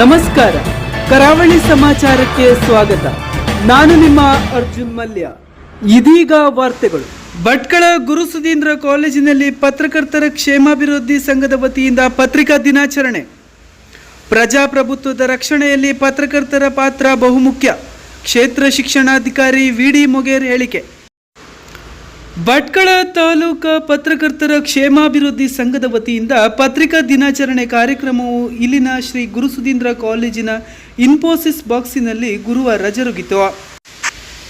ನಮಸ್ಕಾರ. ಕರಾವಳಿ ಸಮಾಚಾರಕ್ಕೆ ಸ್ವಾಗತ. ನಾನು ನಿಮ್ಮ ಅರ್ಜುನ್ ಮಲ್ಯ. ಇದೀಗ ವಾರ್ತೆಗಳು. ಭಟ್ಕಳ ಗುರು ಸುಧೀಂದ್ರ ಕಾಲೇಜಿನಲ್ಲಿ ಪತ್ರಕರ್ತರ ಕ್ಷೇಮಾಭಿವೃದ್ಧಿ ಸಂಘದ ವತಿಯಿಂದ ಪತ್ರಿಕಾ ದಿನಾಚರಣೆ. ಪ್ರಜಾಪ್ರಭುತ್ವದ ರಕ್ಷಣೆಯಲ್ಲಿ ಪತ್ರಕರ್ತರ ಪಾತ್ರ ಬಹುಮುಖ್ಯ. ಕ್ಷೇತ್ರ ಶಿಕ್ಷಣಾಧಿಕಾರಿ ವಿ ಡಿ ಮೊಗೇರ್ ಹೇಳಿಕೆ. ಭಟ್ಕಳ ತಾಲೂಕಾ ಪತ್ರಕರ್ತರ ಕ್ಷೇಮಾಭಿವೃದ್ಧಿ ಸಂಘದ ವತಿಯಿಂದ ಪತ್ರಿಕಾ ದಿನಾಚರಣೆ ಕಾರ್ಯಕ್ರಮವು ಇಲ್ಲಿನ ಶ್ರೀ ಗುರುಸುಧೀಂದ್ರ ಕಾಲೇಜಿನ ಇನ್ಫೋಸಿಸ್ ಬಾಕ್ಸಿನಲ್ಲಿ ಗುರುವಾರ ಜರುಗಿತು.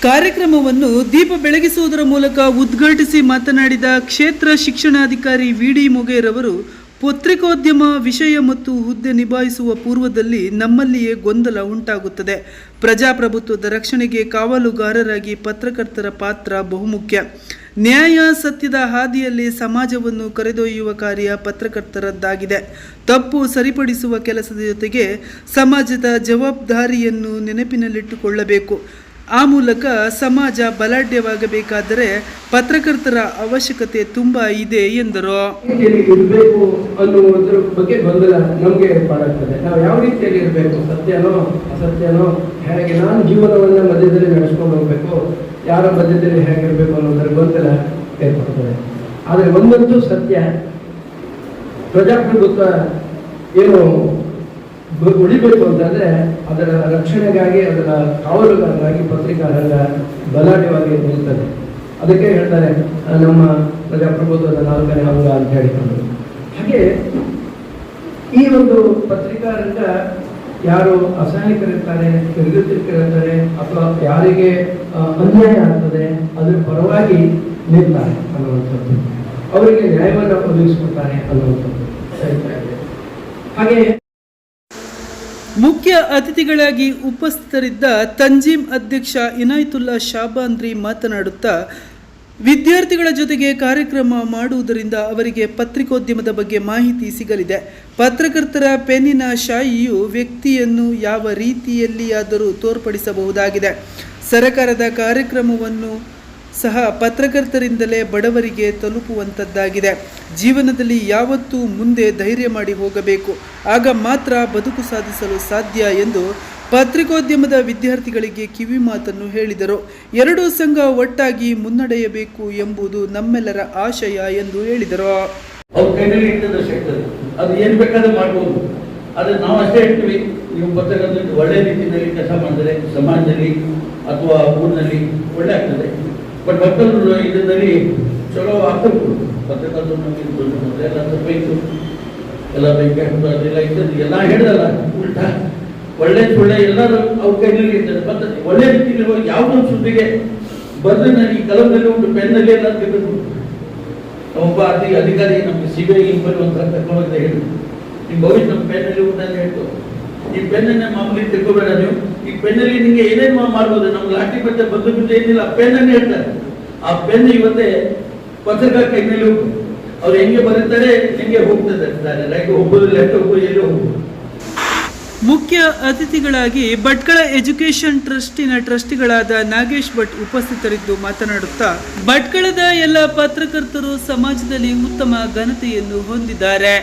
ಕಾರ್ಯಕ್ರಮವನ್ನು ದೀಪ ಬೆಳಗಿಸುವುದರ ಮೂಲಕ ಉದ್ಘಾಟಿಸಿ ಮಾತನಾಡಿದ ಕ್ಷೇತ್ರ ಶಿಕ್ಷಣಾಧಿಕಾರಿ ವಿ ಡಿ ಮೊಗೇರವರು ಪತ್ರಿಕೋದ್ಯಮ ವಿಷಯ ಮತ್ತು ಹುದ್ದೆ ನಿಭಾಯಿಸುವ ಪೂರ್ವದಲ್ಲಿ ನಮ್ಮಲ್ಲಿಯೇ ಗೊಂದಲ ಉಂಟಾಗುತ್ತದೆ. ಪ್ರಜಾಪ್ರಭುತ್ವದ ರಕ್ಷಣೆಗೆ ಕಾವಲುಗಾರರಾಗಿ ಪತ್ರಕರ್ತರ ಪಾತ್ರ ಬಹುಮುಖ್ಯ. ನ್ಯಾಯ ಸತ್ಯದ ಹಾದಿಯಲ್ಲಿ ಸಮಾಜವನ್ನು ಕರೆದೊಯ್ಯುವ ಕಾರ್ಯ ಪತ್ರಕರ್ತರದ್ದಾಗಿದೆ. ತಪ್ಪು ಸರಿಪಡಿಸುವ ಕೆಲಸದ ಜೊತೆಗೆ ಸಮಾಜದ ಜವಾಬ್ದಾರಿಯನ್ನು ನೆನಪಿನಲ್ಲಿಟ್ಟುಕೊಳ್ಳಬೇಕು. ಆ ಮೂಲಕ ಸಮಾಜ ಬಲಾಢ್ಯವಾಗಬೇಕಾದರೆ ಪತ್ರಕರ್ತರ ಅವಶ್ಯಕತೆ ತುಂಬ ಇದೆ ಎಂದರು. ಇರಬೇಕು ಅನ್ನುವುದರ ಬಗ್ಗೆ ಗೊಂದಲ ನಮಗೆ ಏರ್ಪಾಡಾಗ್ತದೆ ನಾವು ಯಾವ ರೀತಿಯಲ್ಲಿ ಇರಬೇಕು? ಸತ್ಯನೋ ಅಸತ್ಯನೋ? ಹೇಗೆ ನಾನು ಜೀವನವನ್ನ ಮಧ್ಯದಲ್ಲಿ ನಡೆಸ್ಕೊಂಡು ಹೋಗ್ಬೇಕು? ಯಾರ ಮಧ್ಯದಲ್ಲಿ ಹೇಗಿರಬೇಕು? ಗೊಂದಲ ಏರ್ಪಡ್ತದೆ. ಆದರೆ ಒಂದಂತೂ ಸತ್ಯ, ಪ್ರಜಾಪ್ರಭುತ್ವ ಏನು ಉಳಿಬೇಕು ಅಂತಂದ್ರೆ ಅದರ ರಕ್ಷಣೆಗಾಗಿ, ಅದರ ಕಾವಲುಗಾರರಾಗಿ ಪತ್ರಿಕಾ ರಂಗ ಬಲಾಢ್ಯವಾಗಿ ನಿಲ್ತದೆ. ಅದಕ್ಕೆ ಹೇಳ್ತಾರೆ, ನಮ್ಮ ಪ್ರಜಾಪ್ರಭುತ್ವದ ನಾಲ್ಕನೇ ಅಂಗ ಅಂತ ಹೇಳಿಕೊಂಡು. ಹಾಗೆ ಈ ಒಂದು ಪತ್ರಿಕಾ ರಂಗ ಯಾರು ಅಸಹಾಯಕರಿರ್ತಾರೆ ತಿರುಗುತ್ತಿರ್ತಾರೆ ಅಥವಾ ಯಾರಿಗೆ ಅನ್ಯಾಯ ಆಗ್ತದೆ, ಅದರ ಪರವಾಗಿ ನಿಲ್ತಾರೆ ಅನ್ನುವಂಥದ್ದು. ಅವರಿಗೆ ನ್ಯಾಯವನ್ನು ಒದಗಿಸ್ಕೊಡ್ತಾರೆ ಅನ್ನುವಂಥದ್ದು. ಇದೆ ಹಾಗೆ ಮುಖ್ಯ ಅತಿಥಿಗಳಾಗಿ ಉಪಸ್ಥಿತರಿದ್ದ ತಂಜೀಮ್ ಅಧ್ಯಕ್ಷ ಇನಾಯ್ತುಲ್ಲಾ ಶಾಬಾಂದ್ರಿ ಮಾತನಾಡುತ್ತಾ ವಿದ್ಯಾರ್ಥಿಗಳ ಜೊತೆಗೆ ಕಾರ್ಯಕ್ರಮ ಮಾಡುವುದರಿಂದ ಅವರಿಗೆ ಪತ್ರಿಕೋದ್ಯಮದ ಬಗ್ಗೆ ಮಾಹಿತಿ ಸಿಗಲಿದೆ. ಪತ್ರಕರ್ತರ ಪೆನ್ನಿನ ಶಾಯಿಯು ವ್ಯಕ್ತಿಯನ್ನು ಯಾವ ರೀತಿಯಲ್ಲಿಯಾದರೂ ತೋರ್ಪಡಿಸಬಹುದಾಗಿದೆ. ಸರಕಾರದ ಕಾರ್ಯಕ್ರಮವನ್ನು ಸಹ ಪತ್ರಕರ್ತರಿಂದಲೇ ಬಡವರಿಗೆ ತಲುಪುವಂಥದ್ದಾಗಿದೆ. ಜೀವನದಲ್ಲಿ ಯಾವತ್ತೂ ಮುಂದೆ ಧೈರ್ಯ ಮಾಡಿ ಹೋಗಬೇಕು. ಆಗ ಮಾತ್ರ ಬದುಕು ಸಾಧಿಸಲು ಸಾಧ್ಯ ಎಂದು ಪತ್ರಿಕೋದ್ಯಮದ ವಿದ್ಯಾರ್ಥಿಗಳಿಗೆ ಕಿವಿ ಮಾತನ್ನು ಹೇಳಿದರು. ಎರಡೂ ಸಂಘ ಒಟ್ಟಾಗಿ ಮುನ್ನಡೆಯಬೇಕು ಎಂಬುದು ನಮ್ಮೆಲ್ಲರ ಆಶಯ ಎಂದು ಹೇಳಿದರು. ನಾವು ಅಷ್ಟೇ ಹೇಳ್ತೀವಿ, ನೀವು ಪತ್ರಕರ್ತರು ಒಳ್ಳೆ ರೀತಿಯಲ್ಲಿ ಕೆಲಸ ಮಾಡಿದರೆ ಸಮಾಜದಲ್ಲಿ ಅಥವಾ ಊರಿನಲ್ಲಿ ಒಳ್ಳೆ ಆಗ್ತದೆ. ಬಟ್ ಮತ್ತೊಂದು ಇದರಲ್ಲಿ ಚಲೋ ಆಗ್ತದೆ. ಪತ್ರಕರ್ತರು ನಮಗೆ ದೊಡ್ಡ ಎಲ್ಲ ಬೇಕು. ಎಲ್ಲ ಬೆಂಕಿ ಅದೆಲ್ಲ ಇದ್ದದ್ದು ಎಲ್ಲ ಹೇಳಿದಲ್ಲ, ಉಲ್ಟಾ. ಒಳ್ಳೆ ಸುಳ್ಳೆ ಎಲ್ಲರೂ ಅವ್ರ ಕೈನಲ್ಲಿ ಇರ್ತದೆ. ಮತ್ತೆ ಒಳ್ಳೆ ರೀತಿಯಲ್ಲಿ ಯಾವುದೊಂದು ಸುದ್ದಿಗೆ ಬರೆದು ನಾನು ಈ ಕಲಮದಲ್ಲಿ ಒಂದು ಪೆನ್ನಲ್ಲಿ ಎಲ್ಲ ತೆಗೆದು ಒಬ್ಬ ಅತಿ ಅಧಿಕಾರಿ ನಮ್ಗೆ ಸಿ ಬಿ ಐ ಬರುವಂತ ಕರ್ಕೊಂಡೋಗಿದೆ ಹೇಳಿದ್ರು. ನಿಮ್ಮ ಭವಿಷ್ಯ ನಮ್ಮ ಪೆನ್ನಲ್ಲಿ ಉಂಟಂತ ಹೇಳ್ತು. ಈ ಪೆನ್ನನ್ನ ಮಾಮೂಲಿ ತಿಳ್ಕೊಬೇಡ ನೀವು. ಈ ಪೆನ್ನಲ್ಲಿ ನಿಮಗೆ ಏನೇನು ಮಾಡ್ಬೋದು? ನಮ್ಮ ಲಾಠಿ ಮತ್ತೆ ಬಂದು ಬಿಟ್ಟು ಏನಿಲ್ಲ ಪೆನ್ನನ್ನು ಹೇಳ್ತಾರೆ. ಆ ಪೆನ್ ಇವತ್ತೆ ಪತ್ರಿಕಾ ಕೈನಲ್ಲಿ ಉಂಟು ಅವ್ರು ಹೆಂಗೆ ಬರೀತಾರೆ ಹೆಂಗೆ ಹೋಗ್ತದೆ ಲೈಕ್ ಹೋಗ್ಬೋದು ಲೆಫ್ಟ್ ಹೋಗ್ಬೋದು ಎಲ್ಲಿ ಹೋಗ್ಬೋದು? ಮುಖ್ಯ ಅತಿಥಿಗಳಾಗಿ ಭಟ್ಕಳ ಎಜುಕೇಷನ್ ಟ್ರಸ್ಟಿನ ಟ್ರಸ್ಟಿಗಳಾದ ನಾಗೇಶ್ ಭಟ್ ಉಪಸ್ಥಿತರಿದ್ದು ಮಾತನಾಡುತ್ತಾ, ಭಟ್ಕಳದ ಎಲ್ಲ ಪತ್ರಕರ್ತರು ಸಮಾಜದಲ್ಲಿ ಉತ್ತಮ ಘನತೆಯನ್ನು ಹೊಂದಿದ್ದಾರೆ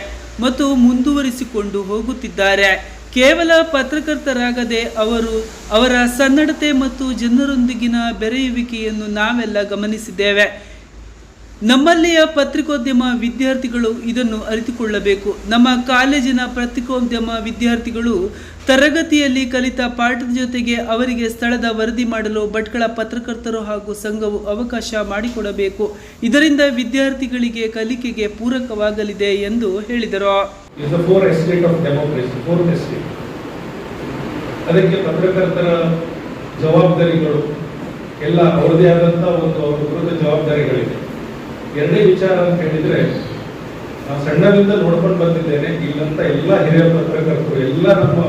ಮತ್ತು ಮುಂದುವರಿಸಿಕೊಂಡು ಹೋಗುತ್ತಿದ್ದಾರೆ. ಕೇವಲ ಪತ್ರಕರ್ತರಾಗದೆ ಅವರು ಅವರ ಸನ್ನಡತೆ ಮತ್ತು ಜನರೊಂದಿಗಿನ ಬೆರೆಯುವಿಕೆಯನ್ನು ನಾವೆಲ್ಲ ಗಮನಿಸಿದ್ದೇವೆ. ನಮ್ಮಲ್ಲಿಯ ಪತ್ರಿಕೋದ್ಯಮ ವಿದ್ಯಾರ್ಥಿಗಳು ಇದನ್ನು ಅರಿತುಕೊಳ್ಳಬೇಕು. ನಮ್ಮ ಕಾಲೇಜಿನ ಪತ್ರಿಕೋದ್ಯಮ ವಿದ್ಯಾರ್ಥಿಗಳು ತರಗತಿಯಲ್ಲಿ ಕಲಿತ ಪಾಠದ ಜೊತೆಗೆ ಅವರಿಗೆ ಸ್ಥಳದ ವರದಿ ಮಾಡಲು ಭಟ್ಕಳ ಪತ್ರಕರ್ತರು ಹಾಗೂ ಸಂಘವು ಅವಕಾಶ ಮಾಡಿಕೊಡಬೇಕು. ಇದರಿಂದ ವಿದ್ಯಾರ್ಥಿಗಳಿಗೆ ಕಲಿಕೆಗೆ ಪೂರಕವಾಗಲಿದೆ ಎಂದು ಹೇಳಿದರು. Is the four estate of democracy fourth estate ಅದಕ್ಕೆ ಪತ್ರಕರ್ತರ ಜವಾಬ್ದಾರಿಗಳು, ಎಲ್ಲ ಅವರದೇ ಆದಂತ ಒಂದು ಅವ್ರ ವಿರುದ್ಧ ಜವಾಬ್ದಾರಿಗಳಿದೆ. ಎರಡನೇ ವಿಚಾರ ಅಂತ ಹೇಳಿದ್ರೆ ನಾನು ಸಣ್ಣದಿಂದ ನೋಡ್ಕೊಂಡು ಬಂದಿದ್ದೇನೆ, ಇಲ್ಲಂತ ಎಲ್ಲ ಹಿರಿಯ ಪತ್ರಕರ್ತರು, ಎಲ್ಲ ನಮ್ಮ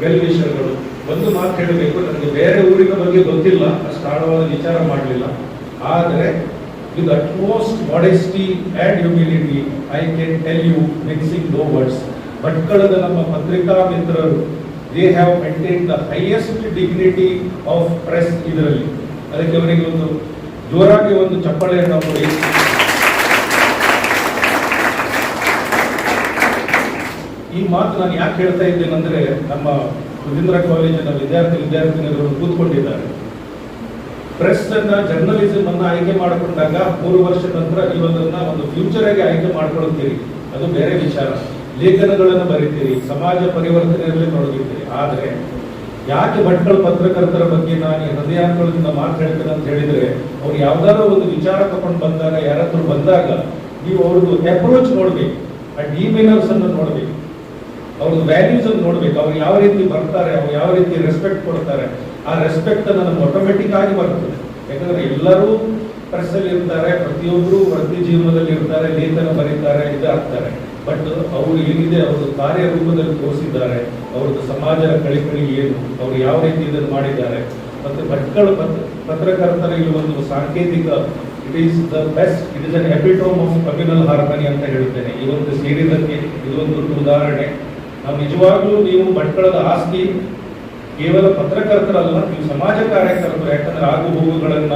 ವೆಲ್ ವಿಷಯಗಳು, ಒಂದು ಮಾತು ಹೇಳಬೇಕು, ನನಗೆ ಬೇರೆ ಊರಿನ ಬಗ್ಗೆ ಗೊತ್ತಿಲ್ಲ, ಅಷ್ಟು ಆಳವಾದ ವಿಚಾರ ಮಾಡಲಿಲ್ಲ. ಆದರೆ with utmost modesty and humility, I can tell you, mixing no words, ಭಟ್ಕಳದ ನಮ್ಮ ಪತ್ರಿಕಾ ಮಿತ್ರರು they have maintain the highest dignity of press ಇದರಲ್ಲಿ ಅದಕ್ಕೆ ಅವರಿಗೆ ಒಂದು ಜೋರಾಗಿ ಒಂದು ಚಪ್ಪಾಳೆಯನ್ನು ಕೊಡಿ. ಈ ಮಾತು ನಾನು ಯಾಕೆ ಹೇಳ್ತಾ ಇದ್ದೇನೆಂದ್ರೆ ನಮ್ಮ ಸುಧೀಂದ್ರ ಕಾಲೇಜಿನ ವಿದ್ಯಾರ್ಥಿ ವಿದ್ಯಾರ್ಥಿನಿಯರು ಕೂತ್ಕೊಂಡಿದ್ದಾರೆ. ಪ್ರೆಸ್ ಅನ್ನ ಜರ್ನಲಿಸಂ ಅನ್ನ ಆಯ್ಕೆ ಮಾಡಿಕೊಂಡಾಗ ಮೂರು ವರ್ಷ ನಂತರ ನೀವು ಒಂದು ಫ್ಯೂಚರ್ ಆಗಿ ಆಯ್ಕೆ ಮಾಡ್ಕೊಳ್ತೀರಿ ಅದು ಬೇರೆ ವಿಚಾರ. ಲೇಖನಗಳನ್ನು ಬರೀತೀರಿ, ಸಮಾಜ ಪರಿವರ್ತನೆಯಲ್ಲಿ ತೊಡಗಿದ್ದೀರಿ. ಆದ್ರೆ ಯಾಕೆ ಭಟ್ಕಳ ಪತ್ರಕರ್ತರ ಬಗ್ಗೆ ನಾನು ಹೃದಯಾಂತರದಿಂದ ಮಾತು ಹೇಳ್ತೇನೆ ಅಂತ ಹೇಳಿದ್ರೆ, ಅವ್ರು ಯಾವ್ದಾದ್ರು ಒಂದು ವಿಚಾರ ತಗೊಂಡು ಬಂದಾಗ, ಯಾರಾದ್ರೂ ಬಂದಾಗ ನೀವು ಅವ್ರದ್ದು ಅಪ್ರೋಚ್ ನೋಡ್ಬೇಕು. ಆ ಡಿಮೇನರ್ಸ್ ಅನ್ನು ನೋಡ್ಬೇಕು. ಅವ್ರದ್ದು ವ್ಯಾಲ್ಯೂಸ್ ಅನ್ನು ನೋಡ್ಬೇಕು. ಅವ್ರು ಯಾವ ರೀತಿ ಬರ್ತಾರೆ, ಅವ್ರು ಯಾವ ರೀತಿ ರೆಸ್ಪೆಕ್ಟ್ ಕೊಡ್ತಾರೆ. ಆ ರೆಸ್ಪೆಕ್ಟ್ ನನಗೆ ಆಟೋಮೆಟಿಕ್ ಆಗಿ ಬರ್ತದೆ. ಯಾಕಂದ್ರೆ ಎಲ್ಲರೂ ಪ್ರೆಸ್ ಅಲ್ಲಿ ಇರ್ತಾರೆ ಪ್ರತಿಯೊಬ್ಬರು ವೃತ್ತಿ ಜೀವನದಲ್ಲಿ ಇರ್ತಾರೆ, ಲೇಖನ ಬರೀತಾರೆ, ಇದಾಗ್ತಾರೆ. ಬಟ್ ಅವರು ಏನಿದೆ ಅವರು ಕಾರ್ಯರೂಪದಲ್ಲಿ ತೋರಿಸಿದ್ದಾರೆ, ಅವ್ರದ್ದು ಸಮಾಜ ಕಳಿಕಳಿ ಏನು, ಅವರು ಯಾವ ರೀತಿ ಇದನ್ನು ಮಾಡಿದ್ದಾರೆ. ಮತ್ತೆ ಪತ್ರಕರ್ತರ ಪತ್ರಕರ್ತರಿಗೆ ಒಂದು ಸಾಂಕೇತಿಕ it is the best it is an epitome of communal harmony ಅಂತ ಹೇಳುತ್ತೇನೆ. ಈ ಒಂದು ಸೇರಿದಕ್ಕೆ ಇದೊಂದು ಉದಾಹರಣೆ. ನಾವು ನಿಜವಾಗ್ಲೂ ನೀವು ಭಟ್ಕಳದ ಆಸ್ತಿ ಕೇವಲ ಪತ್ರಕರ್ತರಲ್ಲ, ನೀವು ಸಮಾಜ ಕಾರ್ಯಕರ್ತರು, ಯಾಕಂದ್ರೆ ಆಗು ಹೋಗುಗಳನ್ನ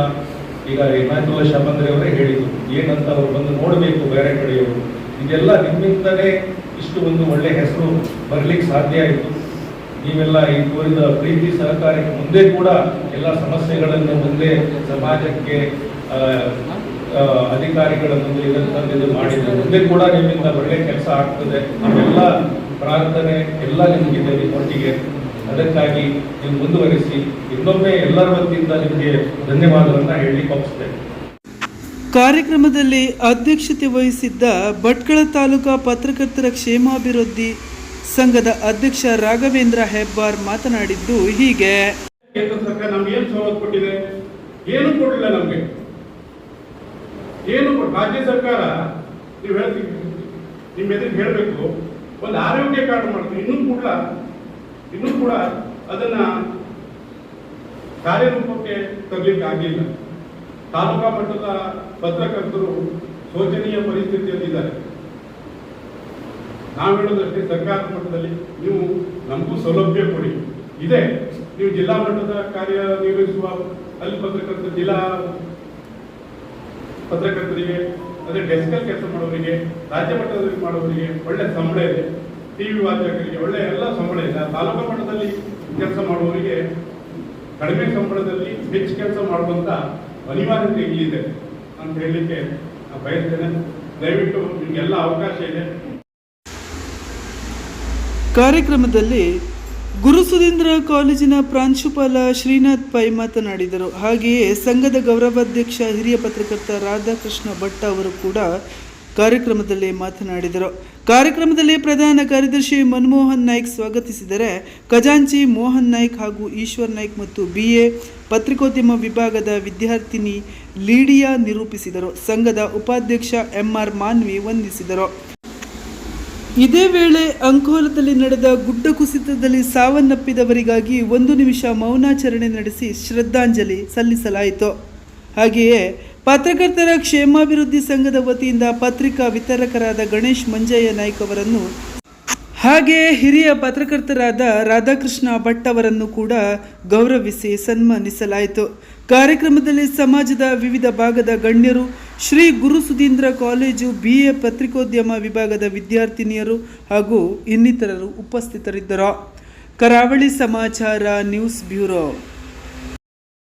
ಈಗ ಇಮಾನುಲ್ಲ ಶಬಂದ್ರಿ ಅವರೇ ಹೇಳಿದ್ರು. ಏನಂತ ಅವ್ರು ಬಂದು ನೋಡಬೇಕು ಬೇರೆ ಕಡೆಯವರು. ಇದೆಲ್ಲ ನಿಮ್ಮಿಂದಲೇ ಇಷ್ಟು ಒಂದು ಒಳ್ಳೆ ಹೆಸರು ಬರ್ಲಿಕ್ಕೆ ಸಾಧ್ಯ ಆಯಿತು. ನೀವೆಲ್ಲ ಈ ತೋರಿದ ಪ್ರೀತಿ ಸಹಕಾರಕ್ಕೆ ಮುಂದೆ ಕೂಡ ಎಲ್ಲ ಸಮಸ್ಯೆಗಳನ್ನು ಮುಂದೆ ಸಮಾಜಕ್ಕೆ ಅಧಿಕಾರಿಗಳ ಮುಂದೆ ಇದನ್ನು ಮಾಡಿದ್ರೆ. ಮುಂದೆ ಕೂಡ ನಿಮ್ಮಿಂದ ಒಳ್ಳೆ ಕೆಲಸ ಆಗ್ತದೆ. ನಮ್ಮೆಲ್ಲ ಪ್ರಾರ್ಥನೆ ಎಲ್ಲ ನಿಮಗಿದೆ ಒಟ್ಟಿಗೆ. ಅದಕ್ಕಾಗಿ ನೀವು ಮುಂದುವರಿಸಿ ಇನ್ನೊಮ್ಮೆ ಎಲ್ಲರ ವತಿಯಿಂದ ನಿಮಗೆ ಧನ್ಯವಾದಗಳನ್ನು ಹೇಳಲಿಕ್ಕೆ ಹೋಗ್ತೇನೆ ಕಾರ್ಯಕ್ರಮದಲ್ಲಿ ಅಧ್ಯಕ್ಷತೆ ವಹಿಸಿದ್ದ ಭಟ್ಕಳ ತಾಲೂಕಾ ಪತ್ರಕರ್ತರ ಕ್ಷೇಮಾಭಿವೃದ್ಧಿ ಸಂಘದ ಅಧ್ಯಕ್ಷ ರಾಘವೇಂದ್ರ ಹೆಬ್ಬಾರ್ ಮಾತನಾಡಿದ್ದು ಹೀಗೆ. ಕೇಂದ್ರ ಸರ್ಕಾರ ನಮ್ಗೆ ಏನು ಸವಲತ್ತು ಕೊಟ್ಟಿದೆ? ಏನು ಕೊಡಲಿಲ್ಲ ನಮಗೆ. ಏನು ರಾಜ್ಯ ಸರ್ಕಾರ ನೀವು ಹೇಳ್ತೀವಿ ನಿಮ್ಮ ಎದುರಿಗೆ ಹೇಳಬೇಕು ಒಂದು ಆರೋಗ್ಯ ಕಾರ್ಡ್ ಮಾಡ್ತೀವಿ ಇನ್ನೂ ಕೂಡ ಇನ್ನೂ ಕೂಡ ಅದನ್ನ ಕಾರ್ಯರೂಪಕ್ಕೆ ತರಲಿಕ್ಕೆ ಆಗಿಲ್ಲ ತಾಲೂಕಾ ಮಟ್ಟದ ಪತ್ರಕರ್ತರು ಶೋಚನೀಯ ಪರಿಸ್ಥಿತಿಯಲ್ಲಿದ್ದಾರೆ. ನಾವು ಹೇಳೋದಷ್ಟೇ ಸರ್ಕಾರ ಮಟ್ಟದಲ್ಲಿ ನೀವು ನಮಗೂ ಸೌಲಭ್ಯ ಕೊಡಿ. ಇದೆ, ನೀವು ಜಿಲ್ಲಾ ಮಟ್ಟದ ಕಾರ್ಯ ನಿರ್ವಹಿಸುವ ಅಲ್ಲಿ ಪತ್ರಕರ್ತ, ಜಿಲ್ಲಾ ಪತ್ರಕರ್ತರಿಗೆ, ಅದೇ ಡೆಸ್ಕಲ್ ಕೆಲಸ ಮಾಡೋರಿಗೆ, ರಾಜ್ಯ ಮಟ್ಟದಲ್ಲಿ ಮಾಡೋರಿಗೆ ಒಳ್ಳೆ ಸಂಬಳ ಇದೆ. ಟಿವಿ ವಾಚಕರಿಗೆ ಒಳ್ಳೆ ಎಲ್ಲ ಸಂಬಳ ಇದೆ ತಾಲೂಕು ಮಟ್ಟದಲ್ಲಿ ಕೆಲಸ ಮಾಡುವವರಿಗೆ ಕಡಿಮೆ ಸಂಬಳದಲ್ಲಿ ಹೆಚ್ಚು ಕೆಲಸ ಮಾಡುವಂತ ಅನಿವಾರ್ಯತೆ ಇಲ್ಲಿದೆ ಅಂತ ಹೇಳಲಿಕ್ಕೆ ಬಯಸ್ತೇನೆ. ದಯವಿಟ್ಟು ನಿಮಗೆಲ್ಲ ಅವಕಾಶ ಇದೆ. ಕಾರ್ಯಕ್ರಮದಲ್ಲಿ ಗುರುಸುಧೀಂದ್ರ ಕಾಲೇಜಿನ ಪ್ರಾಂಶುಪಾಲ ಶ್ರೀನಾಥ್ ಪೈ ಮಾತನಾಡಿದರು. ಹಾಗೆಯೇ ಸಂಘದ ಗೌರವಾಧ್ಯಕ್ಷ ಹಿರಿಯ ಪತ್ರಕರ್ತ ರಾಧಾಕೃಷ್ಣ ಭಟ್ ಅವರು ಕೂಡ ಕಾರ್ಯಕ್ರಮದಲ್ಲಿ ಮಾತನಾಡಿದರು. ಕಾರ್ಯಕ್ರಮದಲ್ಲಿ ಪ್ರಧಾನ ಕಾರ್ಯದರ್ಶಿ ಮನಮೋಹನ್ ನಾಯ್ಕ್ ಸ್ವಾಗತಿಸಿದರೆ, ಖಜಾಂಚಿ ಮೋಹನ್ ನಾಯ್ಕ್ ಹಾಗೂ ಈಶ್ವರ್ ನಾಯ್ಕ್ ಮತ್ತು ಬಿ ಎ ಪತ್ರಿಕೋದ್ಯಮ ವಿಭಾಗದ ವಿದ್ಯಾರ್ಥಿನಿ ಲೀಡಿಯಾ ನಿರೂಪಿಸಿದರು. ಸಂಘದ ಉಪಾಧ್ಯಕ್ಷ ಎಂಆರ್ ಮಾನ್ವಿ ವಂದಿಸಿದರು. ಇದೇ ವೇಳೆ ಅಂಕೋಲದಲ್ಲಿ ನಡೆದ ಗುಡ್ಡ ಕುಸಿತದಲ್ಲಿ ಸಾವನ್ನಪ್ಪಿದವರಿಗಾಗಿ ಒಂದು ನಿಮಿಷ ಮೌನಾಚರಣೆ ನಡೆಸಿ ಶ್ರದ್ಧಾಂಜಲಿ ಸಲ್ಲಿಸಲಾಯಿತು. ಹಾಗೆಯೇ ಪತ್ರಕರ್ತರ ಕ್ಷೇಮಾಭಿವೃದ್ಧಿ ಸಂಘದ ವತಿಯಿಂದ ಪತ್ರಿಕಾ ವಿತರಕರಾದ ಗಣೇಶ್ ಮಂಜಯ್ಯ ನಾಯ್ಕ ಅವರನ್ನು ಹಾಗೆಯೇ ಹಿರಿಯ ಪತ್ರಕರ್ತರಾದ ರಾಧಾಕೃಷ್ಣ ಭಟ್ ಅವರನ್ನು ಕೂಡ ಗೌರವಿಸಿ ಸನ್ಮಾನಿಸಲಾಯಿತು. ಕಾರ್ಯಕ್ರಮದಲ್ಲಿ ಸಮಾಜದ ವಿವಿಧ ಭಾಗದ ಗಣ್ಯರು, Shri Guru Sudhindra college B A ಪತ್ರಿಕೋದ್ಯಮ ವಿಭಾಗದ ವಿದ್ಯಾರ್ಥಿನಿಯರು ಹಾಗೂ ಇನ್ನಿತರರು ಉಪಸ್ಥಿತರಿದ್ದರು. ಕರಾವಳಿ ಸಮಾಚಾರ ನ್ಯೂಸ್ ಬ್ಯೂರೋ.